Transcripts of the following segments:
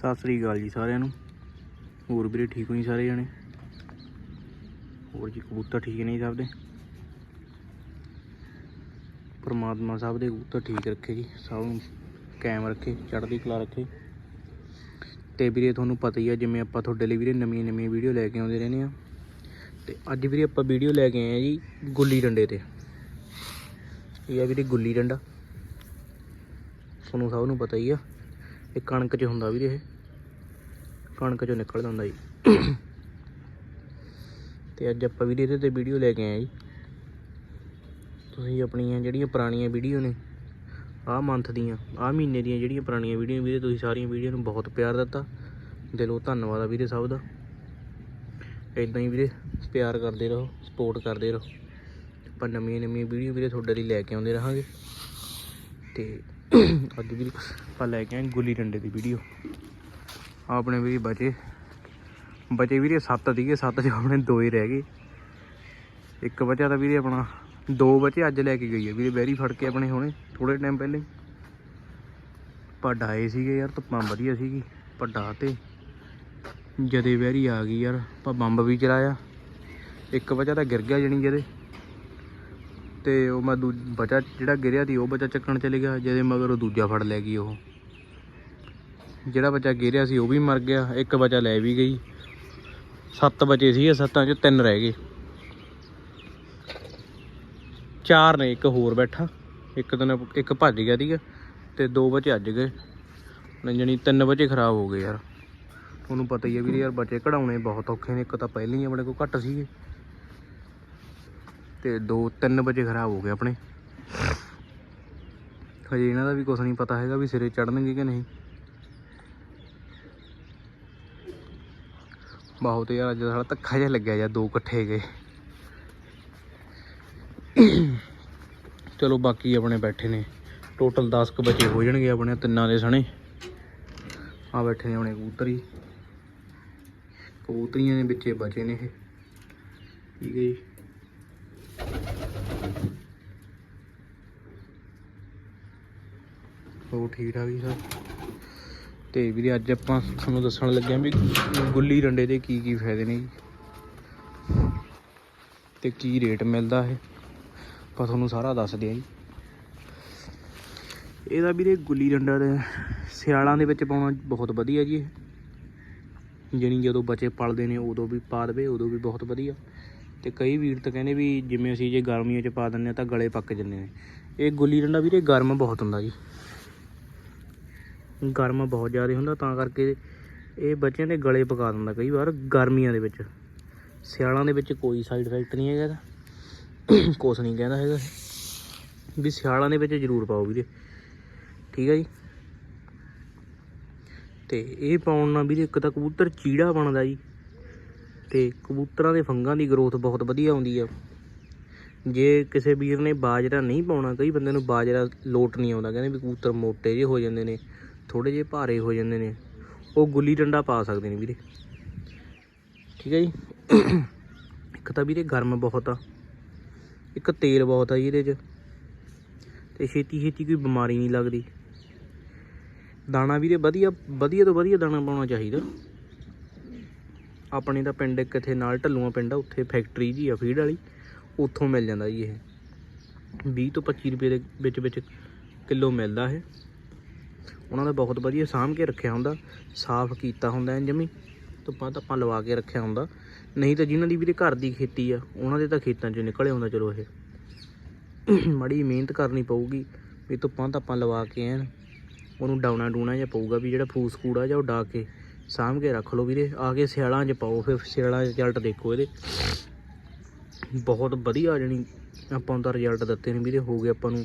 ਸਤਿ ਸ੍ਰੀ ਅਕਾਲ ਜੀ ਸਾਰਿਆਂ ਨੂੰ। ਹੋਰ ਵੀਰੇ ਠੀਕ ਹੋ ਜੀ ਸਾਰੇ ਜਣੇ? ਹੋਰ ਜੀ ਕਬੂਤਰ ਠੀਕ ਨੇ ਜੀ ਸਭ ਦੇ? ਪਰਮਾਤਮਾ ਸਭ ਦੇ ਕਬੂਤਰ ਠੀਕ ਰੱਖੇ ਜੀ, ਸਭ ਨੂੰ ਕਾਇਮ ਰੱਖੇ, ਚੜ੍ਹਦੀ ਕਲਾ ਰੱਖੇ। ਤੇ ਵੀਰੇ ਤੁਹਾਨੂੰ ਪਤਾ ਹੀ ਆ, ਜਿਵੇਂ ਆਪਾਂ ਤੁਹਾਡੇ ਲਈ ਵੀਰੇ ਨਵੀਆਂ ਨਵੀਆਂ ਵੀਡੀਓ ਲੈ ਕੇ ਆਉਂਦੇ ਰਹਿੰਦੇ ਆ। ਤੇ ਅੱਜ ਵੀਰੇ ਆਪਾਂ ਵੀਡੀਓ ਲੈ ਕੇ ਆਏ ਆ ਜੀ ਗੁੱਲੀ ਡੰਡੇ ਤੇ। ਇਹ ਆ ਵੀਰੇ ਗੁੱਲੀ ਡੰਡਾ। ਤੁਹਾਨੂੰ ਸਭ ਨੂੰ ਪਤਾ ਹੀ ਆ, ਇਹ ਕਣਕ 'ਚ ਹੁੰਦਾ ਵੀਰੇ ਇਹ। ਕਣਕ 'ਚੋਂ ਨਿਕਲ ਜਾਂਦਾ ਜੀ। ਤੇ ਅੱਜ ਆਪਾਂ ਵੀਰੇ ਇਹਦੇ ਤੇ ਵੀਡੀਓ ਲੈ ਕੇ ਆਏ ਜੀ। ਤੁਸੀਂ ਆਪਣੀਆਂ ਜਿਹੜੀਆਂ ਪੁਰਾਣੀਆਂ ਵੀਡੀਓ ਨੇ, ਆਹ ਮੰਥ ਦੀਆਂ, ਆਹ ਮਹੀਨੇ ਦੀਆਂ ਜਿਹੜੀਆਂ ਪੁਰਾਣੀਆਂ ਵੀਡੀਓ ਵੀਰੇ, ਤੁਸੀਂ ਸਾਰੀਆਂ ਵੀਡੀਓ ਨੂੰ ਬਹੁਤ ਪਿਆਰ ਦਿੱਤਾ। ਦਿਲੋਂ ਧੰਨਵਾਦ ਆ ਵੀਰੇ ਸਭ ਦਾ। ਇਦਾਂ ਹੀ ਵੀਰੇ, ਪਿਆਰ ਕਰਦੇ ਰਹੋ ਸਪੋਰਟ ਕਰਦੇ ਰਹੋ। ਆਪਾਂ ਨਵੀਆਂ ਨਵੀਆਂ ਵੀਡੀਓ ਵੀਰੇ ਤੁਹਾਡੇ ਲਈ ਲੈ ਕੇ ਆਉਂਦੇ ਰਹਾਂਗੇ। ਤੇ ਅੱਜ ਵੀ ਆਪਾਂ ਲੈ ਕੇ ਆਏ ਗੁੱਲੀ ਡੰਡੇ ਦੀ ਵੀਡੀਓ ਆਪਣੇ ਵੀਰੇ ਬਚੇ। ਬਚੇ ਵੀਰੇ 7 ਸੀਗੇ 7 ਚ ਆਪਣੇ ਦੋ ਹੀ ਰਹਿ ਗਏ। ਇੱਕ ਬਚਾ ਤਾਂ ਵੀਰੇ ਆਪਣਾ, ਦੋ ਬਚੇ ਅੱਜ ਲੈ ਕੇ ਗਈ ਹੈ ਵੀਰੇ ਬੈਰੀ ਫੜ ਕੇ ਆਪਣੇ ਹੁਣੇ ਥੋੜੇ ਟਾਈਮ ਪਹਿਲੇ। ਪੱਡਾ ਆਏ ਸੀਗੇ ਯਾਰ, ਧੁੱਪਾਂ ਵਧੀਆ ਸੀਗੀ ਪੱਡਾ ਤੇ ਜਦੇ ਬੈਰੀ ਆ ਗਈ ਯਾਰ, ਆਪਾਂ ਬੰਬ ਵੀ ਚਲਾਇਆ। ਇੱਕ ਬਚਾ ਤਾਂ ਗਿਰ ਗਿਆ ਜਣੀ ਜਦੇ। ਤੇ ਉਹ ਮੈਂ ਦੂ, ਬਚਾ ਜਿਹੜਾ ਗਿਰਿਆ ਸੀ, ਉਹ ਬਚਾ ਚੱਕਣ ਚਲੇ ਗਿਆ ਜਿਹਦੇ ਮਗਰ ਉਹ ਦੂਜਾ ਫੜ ਲੈ ਗਈ ਉਹ। ਜਿਹੜਾ ਬੱਚਾ ਗਿਰਿਆ ਸੀ ਉਹ ਵੀ ਮਰ ਗਿਆ, ਇੱਕ ਬੱਚਾ ਲੈ ਵੀ ਗਈ। ਸੱਤ ਬੱਚੇ ਸੀ ਸੱਤਾਂ ਚੋਂ ਤਿੰਨ ਰਹਿ ਗਏ। ਚਾਰ ਨੇ, ਇੱਕ ਹੋਰ ਬੈਠਾ। ਇੱਕ ਦਿਨ ਇੱਕ ਭੱਜ ਗਿਆ ਸੀਗਾ ਤੇ ਦੋ ਬੱਚੇ ਅੱਜ ਗਏ। ਹੁਣ ਜਾਣੀ ਤਿੰਨ ਬੱਚੇ ਖਰਾਬ ਹੋ ਗਏ ਯਾਰ। ਤੁਹਾਨੂੰ ਪਤਾ ਹੀ ਹੈ ਵੀਰੇ ਯਾਰ ਬੱਚੇ ਕਢਾਉਣੇ ਬਹੁਤ ਔਖੇ ਨੇ, ਇੱਕ ਤਾਂ ਪਹਿਲਾਂ ਹੀ ਆਪਣੇ ਕੋਲ ਘੱਟ ਸੀਗੇ। ਤੇ ਦੋ, ਤਿੰਨ ਬੱਚੇ ਖਰਾਬ ਹੋ ਗਏ ਆਪਣੇ। ਹਜੇ ਇਹਨਾਂ ਦਾ ਵੀ ਕੁਝ ਨਹੀਂ ਪਤਾ ਹੈਗਾ ਵੀ ਸਿਰੇ ਚੜਨਗੇ ਕਿ ਨਹੀਂ। ਬਹੁਤ ਯਾਰ, ਅੱਜ ਸਾਡਾ ਧੱਕਾ ਜਿਹਾ ਲੱਗਿਆ ਜਾਂ ਦੋ ਇਕੱਠੇ ਗਏ ਚਲੋ ਬਾਕੀ ਆਪਣੇ ਬੈਠੇ ਨੇ। ਟੋਟਲ 10 ਕ ਬੱਚੇ ਹੋ ਜਾਣਗੇ ਆਪਣੇ, ਤਿੰਨਾਂ ਦੇ ਸਣੇ। ਆ ਬੈਠੇ ਨੇ ਆਪਣੇ ਕਬੂਤਰੀ। ਕਬੂਤਰੀਆਂ ਦੇ ਵਿੱਚੇ ਬਚੇ ਨੇ ਇਹ। ਠੀਕ ਹੈ ਜੀ। ਹੋਰ ਠੀਕ ਠਾਕ ਜੀ ਸਰ ਤੇ ਵੀਰੇ ਅੱਜ ਆਪਾਂ ਤੁਹਾਨੂੰ ਦੱਸਣ ਲੱਗੇ ਆਂ ਵੀ ਗੁੱਲੀ ਡੰਡੇ ਦੇ ਕੀ ਕੀ ਫਾਇਦੇ ਨੇ ਜੀ। ਤੇ ਕੀ ਰੇਟ ਮਿਲਦਾ ਇਹ, ਆਪਾਂ ਤੁਹਾਨੂੰ ਸਾਰਾ ਦੱਸਦੇ ਦਿਆਂ ਜੀ। ਇਹਦਾ ਵੀਰੇ ਗੁੱਲੀ ਡੰਡਾ ਦੇ ਸਿਆਲਾਂ ਦੇ ਵਿੱਚ ਪਾਉਣਾ ਬਹੁਤ ਵਧੀਆ ਜੀ ਇਹ। ਜਣੀ ਜਦੋਂ ਬੱਚੇ ਪਲਦੇ ਨੇ, ਉਦੋਂ ਵੀ ਪਾ ਦੇਵੇ, ਉਦੋਂ ਵੀ ਬਹੁਤ ਵਧੀਆ। ਤੇ ਕਈ ਵੀਰ ਤਾਂ ਕਹਿੰਦੇ ਵੀ ਜਿਵੇਂ ਅਸੀਂ ਜੇ ਗਰਮੀਆਂ 'ਚ ਪਾ ਦਿੰਦੇ ਹਾਂ ਤਾਂ ਗਲੇ ਪੱਕ ਜਾਂਦੇ ਨੇ। ਇਹ ਗੁੱਲੀ ਡੰਡਾ ਵੀਰੇ ਗਰਮ ਬਹੁਤ ਹੁੰਦਾ ਜੀ। ਗਰਮ ਬਹੁਤ ਜ਼ਿਆਦਾ ਹੁੰਦਾ, ਤਾਂ ਕਰਕੇ ਇਹ ਬੱਚਿਆਂ ਦੇ ਗਲੇ ਪਕਾ ਦਿੰਦਾ ਕਈ ਵਾਰ ਗਰਮੀਆਂ ਦੇ ਵਿੱਚ। ਸਿਆਲਾਂ ਦੇ ਵਿੱਚ ਕੋਈ ਸਾਈਡ ਇਫੈਕਟ ਨਹੀਂ ਹੈਗਾ ਇਹਦਾ। ਕੁਛ ਨਹੀਂ ਕਹਿੰਦਾ ਹੈਗਾ ਵੀ ਸਿਆਲਾਂ ਦੇ ਵਿੱਚ ਜ਼ਰੂਰ ਪਾਓ ਵੀਰੇ। ਠੀਕ ਹੈ ਜੀ? ਤੇ ਇਹ ਪਾਉਣ ਨਾਲ ਵੀਰੇ ਇੱਕ ਤਾਂ ਕਬੂਤਰ ਚੀੜਾ ਬਣਦਾ ਜੀ। ਤੇ ਕਬੂਤਰਾਂ ਦੇ ਫੰਗਾਂ ਦੀ ਗਰੋਥ ਬਹੁਤ ਵਧੀਆ ਆਉਂਦੀ ਆ। ਜੇ ਕਿਸੇ ਵੀਰ ਨੇ ਬਾਜਰਾ ਨਹੀਂ ਪਾਉਣਾ, ਕਈ ਬੰਦੇ ਨੂੰ ਬਾਜਰਾ ਲੋਟ ਨਹੀਂ ਆਉਂਦਾ, ਕਹਿੰਦੇ ਵੀ ਕਬੂਤਰ ਮੋਟੇ ਜਿਹੇ ਹੋ ਜਾਂਦੇ ਨੇ। ਥੋੜੇ ਜਿਹੇ ਭਾਰੇ ਹੋ ਜਾਂਦੇ ਨੇ। ਉਹ ਗੁੱਲੀ ਡੰਡਾ ਪਾ ਸਕਦੇ ਨੇ ਵੀਰੇ। ਠੀਕ ਹੈ ਜੀ। ਇੱਕ ਤਾਂ ਵੀਰੇ ਗਰਮ ਬਹੁਤ ਆ। ਇੱਕ ਤੇਲ ਬਹੁਤ ਆ ਜੀ ਇਹਦੇ 'ਚ। ਤੇ ਛੇਤੀ ਛੇਤੀ ਕੋਈ ਬਿਮਾਰੀ ਨਹੀਂ ਲੱਗਦੀ। ਦਾਣਾ ਵੀਰੇ ਵਧੀਆ ਵਧੀਆ ਤੋਂ ਵਧੀਆ ਦਾਣਾ ਪਾਉਣਾ ਚਾਹੀਦਾ। ਆਪਣੇ ਤਾਂ ਪਿੰਡ ਕਿਥੇ ਨਾਲ ਢੱਲੂਆਂ ਪਿੰਡ ਆ, ਉੱਥੇ ਫੈਕਟਰੀ ਜੀ ਆ ਫੀਡ ਵਾਲੀ। ਉੱਥੋਂ ਮਿਲ ਜਾਂਦਾ ਜੀ ਇਹ। 20 ਤੋਂ 25 ਰੁਪਏ ਦੇ ਵਿੱਚ ਵਿੱਚ ਕਿਲੋ ਮਿਲਦਾ ਇਹ। ਉਹਨਾਂ ਦਾ ਬਹੁਤ ਵਧੀਆ ਸਾਂਭ ਕੇ ਰੱਖਿਆ ਹੁੰਦਾ, ਸਾਫ਼ ਕੀਤਾ ਹੁੰਦਾ ਐ ਜਮੀ, ਧੁੱਪਾਂ ਧੱਪਾਂ ਲਵਾ ਕੇ ਰੱਖਿਆ ਹੁੰਦਾ। ਨਹੀਂ ਤਾਂ ਜਿਨ੍ਹਾਂ ਦੀ ਵੀਰੇ ਘਰ ਦੀ ਖੇਤੀ ਆ, ਉਹਨਾਂ ਦੇ ਤਾਂ ਖੇਤਾਂ 'ਚੋਂ ਨਿਕਲੇ ਹੁੰਦਾ ਚਲੋ ਇਹ। ਮੜੀ ਮਿਹਨਤ ਕਰਨੀ ਪਊਗੀ, ਵੀ ਧੁੱਪਾਂ ਧੱਪਾਂ ਲਵਾ ਕੇ ਐਨ, ਉਹਨੂੰ ਡਾਉਣਾ ਡੂਣਾ ਜਾਂ ਪਊਗਾ ਵੀ ਜਿਹੜਾ ਫੂਸ ਕੂੜਾ ਜਾਂ ਉਹ ਡਾ ਕੇ ਸਾਂਭ ਕੇ ਰੱਖ ਲਓ ਵੀਰੇ, ਆ ਕੇ ਸਿਆਲਾਂ 'ਚ ਪਾਓ ਫਿਰ, ਸਿਆਲਾਂ 'ਚ ਰਿਜ਼ਲਟ ਦੇਖੋ ਇਹਦੇ। ਬਹੁਤ ਵਧੀਆ ਜਣੀ ਆਪਾਂ ਨੂੰ ਤਾਂ ਰਿਜ਼ਲਟ ਦਿੱਤੇ ਨੇ ਵੀਰੇ, ਹੋ ਗਏ ਆਪਾਂ ਨੂੰ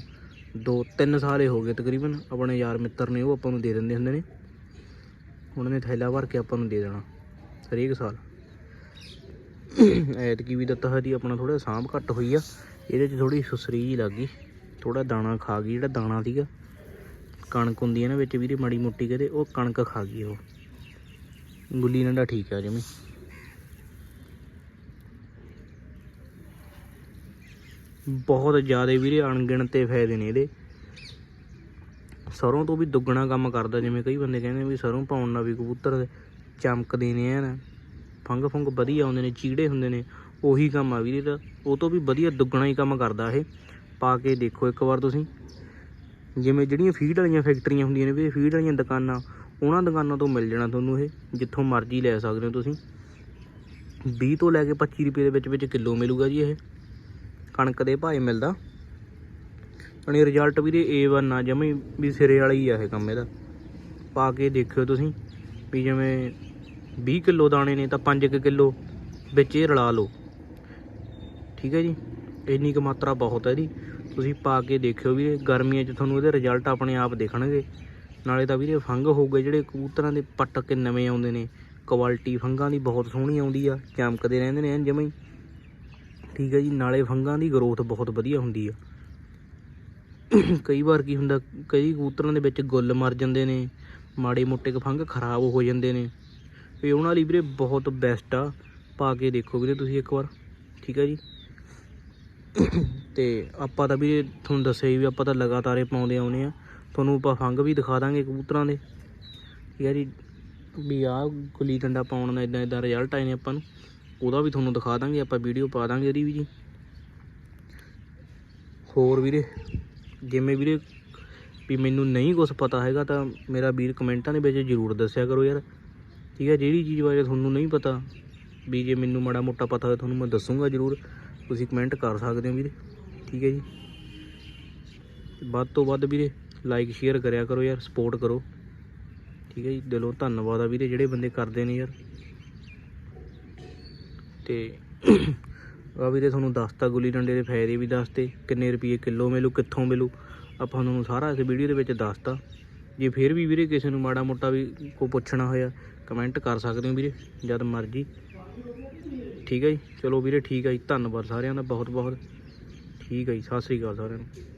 ਦੋ ਤਿੰਨ ਸਾਲ ਹੀ ਹੋ ਗਏ ਤਕਰੀਬਨ, ਆਪਣੇ ਯਾਰ ਮਿੱਤਰ ਨੇ ਉਹ ਆਪਾਂ ਨੂੰ ਦੇ ਦਿੰਦੇ ਹੁੰਦੇ ਨੇ। ਉਹਨਾਂ ਨੇ ਥੈਲਾ ਭਰ ਕੇ ਆਪਾਂ ਨੂੰ ਦੇ ਦੇਣਾ, ਹਰੇਕ ਸਾਲ। ਐਤਕੀ ਵੀ ਦਿੱਤਾ ਹੋਇਆ ਸੀ, ਆਪਣਾ ਥੋੜਾ ਸਾਂਭ ਘੱਟ ਹੋਈ ਆ, ਇਹਦੇ 'ਚ ਥੋੜੀ ਸੁਸਰੀ ਜੀ ਲੱਗ ਗਈ। ਥੋੜਾ ਦਾਣਾ ਖਾ ਗਈ, ਜਿਹੜਾ ਦਾਣਾ ਸੀਗਾ, ਕਣਕ ਹੁੰਦੀ ਹੈ ਨਾ ਵਿੱਚ ਵੀਰੇ ਮਾੜੀ ਮੋਟੀ ਕਦੇ ਉਹ ਕਣਕ ਖਾ ਗਈ ਉਹ। ਗੁੱਲੀ ਡੰਡਾ ਠੀਕ ਆ ਜਿਵੇਂ ਬਹੁਤ ਜ਼ਿਆਦਾ ਵੀਰੇ ਅਣਗਿਣਤੇ ਫਾਇਦੇ ਨੇ ਇਹਦੇ। ਸਰੋਂ ਤੋਂ ਵੀ ਦੁੱਗਣਾ ਕੰਮ ਕਰਦਾ, ਜਿਵੇਂ ਕਈ ਬੰਦੇ ਕਹਿੰਦੇ ਵੀ ਸਰੋਂ ਪਾਉਣ ਨਾਲ ਵੀ ਕਬੂਤਰ ਚਮਕਦੇ ਨੇ ਐਨ। ਫੰਗ ਫੰਗ ਵਧੀਆ ਆਉਂਦੇ ਨੇ, ਚੀੜੇ ਹੁੰਦੇ ਨੇ, ਉਹੀ ਕੰਮ ਆ ਵੀਰੇ ਦਾ ਉਹ ਤੋਂ ਵੀ ਵਧੀਆ ਦੁੱਗਣਾ ਹੀ ਕੰਮ ਕਰਦਾ ਇਹ। ਪਾ ਕੇ ਦੇਖੋ ਇੱਕ ਵਾਰ ਤੁਸੀਂ। ਜਿਵੇਂ ਜਿਹੜੀਆਂ ਫੀਡ ਵਾਲੀਆਂ ਫੈਕਟਰੀਆਂ ਹੁੰਦੀਆਂ ਨੇ ਵੀ ਫੀਡ ਵਾਲੀਆਂ ਦੁਕਾਨਾਂ, ਉਹਨਾਂ ਦੁਕਾਨਾਂ ਤੋਂ ਮਿਲ ਜਾਣਾ ਤੁਹਾਨੂੰ ਇਹ, ਜਿੱਥੋਂ ਮਰਜ਼ੀ ਲੈ ਸਕਦੇ ਹੋ ਤੁਸੀਂ। 20 ਤੋਂ ਲੈ ਕੇ 25 ਰੁਪਏ ਦੇ ਵਿੱਚ ਵਿੱਚ ਕਿਲੋ ਮਿਲੂਗਾ ਜੀ ਇਹ। ਕਣਕ ਦੇ ਭਾਅ ਮਿਲਦਾ। ਅਣੀ ਰਿਜ਼ਲਟ ਵੀਰੇ A1 ਆ ਜਮੇ ਵੀ ਸਿਰੇ ਵਾਲਾ ਹੀ ਆ ਇਹ ਕੰਮ ਇਹਦਾ। ਪਾ ਕੇ ਦੇਖਿਓ ਤੁਸੀਂ, ਵੀ ਜਿਵੇਂ 20 ਕਿਲੋ ਦਾਣੇ ਨੇ ਤਾਂ 5 ਕਿਲੋ ਵਿੱਚ ਇਹ ਰਲਾ ਲਓ। ਠੀਕ ਹੈ ਜੀ? ਇੰਨੀ ਕੁ ਮਾਤਰਾ ਬਹੁਤ ਹੈ ਇਹਦੀ। ਤੁਸੀਂ ਪਾ ਕੇ ਦੇਖਿਓ ਵੀਰੇ, ਗਰਮੀਆਂ 'ਚ ਤੁਹਾਨੂੰ ਇਹਦੇ ਰਿਜ਼ਲਟ ਆਪਣੇ ਆਪ ਦੇਖਣਗੇ। ਨਾਲੇ ਤਾਂ ਵੀਰੇ ਫੰਗ ਹੋਊਗੇ ਜਿਹੜੇ ਕਬੂਤਰਾਂ ਦੇ ਪੱਟ ਕੇ ਨਵੇਂ ਆਉਂਦੇ ਨੇ। ਕੁਆਲਿਟੀ ਫੰਗਾਂ ਦੀ ਬਹੁਤ ਸੋਹਣੀ ਆਉਂਦੀ ਆ ਚਮਕਦੇ ਰਹਿੰਦੇ ਨੇ ਐਨ ਜਮਾਂ ਠੀਕ ਹੈ ਜੀ, ਨਾਲੇ ਫੰਗਾਂ ਦੀ ਗਰੋਥ ਬਹੁਤ ਵਧੀਆ ਹੁੰਦੀ ਆ। ਕਈ ਵਾਰ ਕੀ ਹੁੰਦਾ, ਕਈ ਕਬੂਤਰਾਂ ਦੇ ਵਿੱਚ ਗੁੱਲ ਮਰ ਜਾਂਦੇ ਨੇ, ਮਾੜੇ ਮੋਟੇ ਕੁ ਫੰਗ ਖਰਾਬ ਹੋ ਜਾਂਦੇ ਨੇ। ਇਹ ਉਹਨਾਂ ਲਈ ਵੀਰੇ ਬਹੁਤ ਬੈਸਟ ਆ, ਪਾ ਕੇ ਦੇਖੋ ਵੀਰੇ ਤੁਸੀਂ ਇੱਕ ਵਾਰ, ਠੀਕ ਹੈ ਜੀ। ਤੇ ਆਪਾਂ ਤਾਂ ਵੀਰੇ ਤੁਹਾਨੂੰ ਦੱਸਿਆ ਹੀ ਵੀ ਆਪਾਂ ਤਾਂ ਲਗਾਤਾਰ ਇਹ ਪਾਉਂਦੇ ਆਉਨੇ ਆ। ਤੁਹਾਨੂੰ ਆਪਾਂ ਫੰਗ ਵੀ ਦਿਖਾ ਦਾਂਗੇ ਕਬੂਤਰਾਂ ਦੇ। ਠੀਕ ਹੈ ਜੀ, ਵੀ ਆਹ ਗੁੱਲੀ ਡੰਡਾ ਪਾਉਣ ਦਾ ਇਦਾਂ ਇਦਾਂ ਰਿਜ਼ਲਟ ਆਏ ਨੇ ਆਪਾਂ ਨੂੰ। ਉਹਦਾ ਵੀ ਤੁਹਾਨੂੰ ਦਿਖਾ ਦਾਂਗੇ, ਆਪਾਂ ਵੀਡੀਓ ਪਾ ਦਾਂਗੇ ਇਹਦੀ ਵੀ ਜੀ। ਹੋਰ ਵੀਰੇ, ਜਿਵੇਂ ਵੀਰੇ ਵੀ ਮੈਨੂੰ ਨਹੀਂ ਕੁਝ ਪਤਾ ਹੈਗਾ ਤਾਂ ਮੇਰਾ ਵੀਰ ਕਮੈਂਟਾਂ ਦੇ ਵਿੱਚ ਜ਼ਰੂਰ ਦੱਸਿਆ ਕਰੋ ਯਾਰ। ਠੀਕ ਹੈ, ਜਿਹੜੀ ਚੀਜ਼ ਬਾਰੇ ਤੁਹਾਨੂੰ ਨਹੀਂ ਪਤਾ ਵੀ ਜੇ ਮੈਨੂੰ ਮਾੜਾ ਮੋਟਾ ਪਤਾ ਹੋਵੇ ਤੁਹਾਨੂੰ ਮੈਂ ਦੱਸੂਗਾ ਜ਼ਰੂਰ। ਤੁਸੀਂ ਕਮੈਂਟ ਕਰ ਸਕਦੇ ਹੋ ਵੀਰੇ। ਠੀਕ ਹੈ ਜੀ। ਵੱਧ ਤੋਂ ਵੱਧ ਵੀਰੇ ਲਾਈਕ ਸ਼ੇਅਰ ਕਰਿਆ ਕਰੋ ਯਾਰ ਸਪੋਰਟ ਕਰੋ। ਠੀਕ ਹੈ ਜੀ, ਦਿਲੋਂ ਧੰਨਵਾਦ ਆ ਵੀਰੇ, ਜਿਹੜੇ ਬੰਦੇ ਕਰਦੇ ਨੇ ਯਾਰ। ਤੇ ਆ ਵੀਰੇ ਤੁਹਾਨੂੰ ਦੱਸਤਾ, ਗੁੱਲੀ ਡੰਡੇ ਦੇ ਫਾਇਦੇ ਵੀ ਦੱਸਤੇ, ਕਿੰਨੇ ਰੁਪਏ ਕਿਲੋ ਮਿਲੂ, ਕਿੱਥੋਂ ਮਿਲੂ, ਆਪਾਂ ਤੁਹਾਨੂੰ ਸਾਰਾ ਇਸ ਵੀਡੀਓ ਦੇ ਵਿੱਚ ਦੱਸਤਾ। ਜੇ ਫਿਰ ਵੀ ਵੀਰੇ ਕਿਸੇ ਨੂੰ ਮਾੜਾ ਮੋਟਾ ਵੀ ਕੋ ਪੁੱਛਣਾ ਹੋਇਆ, ਕਮੈਂਟ ਕਰ ਸਕਦੇ ਹੋ ਵੀਰੇ, ਜਦ ਮਰਜ਼ੀ। ਠੀਕ ਹੈ ਜੀ? ਚਲੋ ਵੀਰੇ ਠੀਕ ਹੈ ਜੀ, ਧੰਨਵਾਦ ਸਾਰਿਆਂ ਦਾ ਬਹੁਤ ਬਹੁਤ ਠੀਕ ਹੈ ਜੀ, ਸਤਿ ਸ੍ਰੀ ਅਕਾਲ ਸਾਰਿਆਂ ਨੂੰ।